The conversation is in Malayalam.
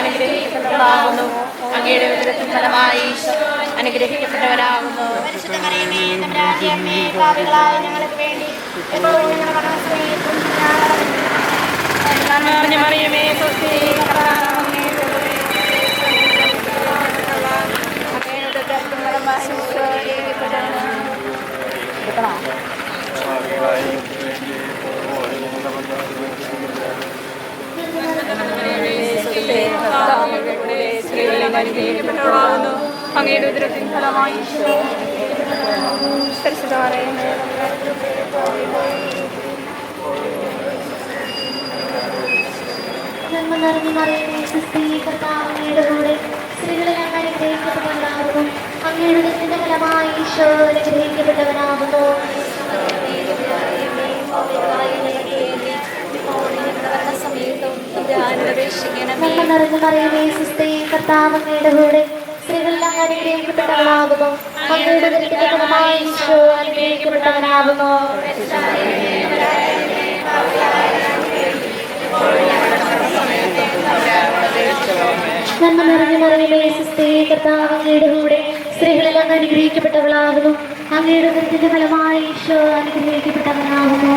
അനുഗ്രഹിക്കപ്പെട്ടവളാകുന്നു അങ്ങയുടെ ഉദരത്തിൻ ഫലമായി അനുഗ്രഹിക്കപ്പെട്ടവരാകുന്നു. ഞങ്ങൾക്ക് വേണ്ടി അങ്ങയുടെ ഉദരത്തിൻ ഫലമായി ഈശോ അനുഗ്രഹിക്കപ്പെട്ടവനാകുന്നു. സ്ത്രീകളിൽ അനുഗ്രഹിക്കപ്പെട്ടവളാകുന്നു അങ്ങയുടെ ഉദരത്തിൻ ഫലമായി ഈശോ പരിശുദ്ധ മറിയമേ നന്മ നിറഞ്ഞ മറിയമേ സുസ്ഥി കർത്താവ് അങ്ങയുടെ കൂടെ സ്ത്രീകളിൽ അങ്ങ് അനുഗ്രഹിക്കപ്പെട്ടവനാകുന്നു അങ്ങയുടെ ഉദരത്തിന്റെ ഫലമായി ഈശോ അനുഗ്രഹിക്കപ്പെട്ടവനാകുന്നു. നന്മ നിറഞ്ഞ മറിയമേ സുസ്ഥി കർത്താവ് അങ്ങയുടെ കൂടെ സ്ത്രീകളിൽ അങ്ങ് അനുഗ്രഹിക്കപ്പെട്ടവനാകുന്നു അങ്ങയുടെ ഉദരത്തിന്റെ ഫലമായി ഈശോ അനുഗ്രഹിക്കപ്പെട്ടവനാകുന്നു നന്മ മറിയമേ സുസ്ഥി കർത്താവ് അങ്ങയുടെ കൂടെ സ്ത്രീകളിൽ അങ്ങ് അനുഗ്രഹിക്കപ്പെട്ടവളാകുന്നു. അങ്ങയുടെ ഫലമായി ഈശോ അനുഗ്രഹിക്കപ്പെട്ടവനാകുന്നു.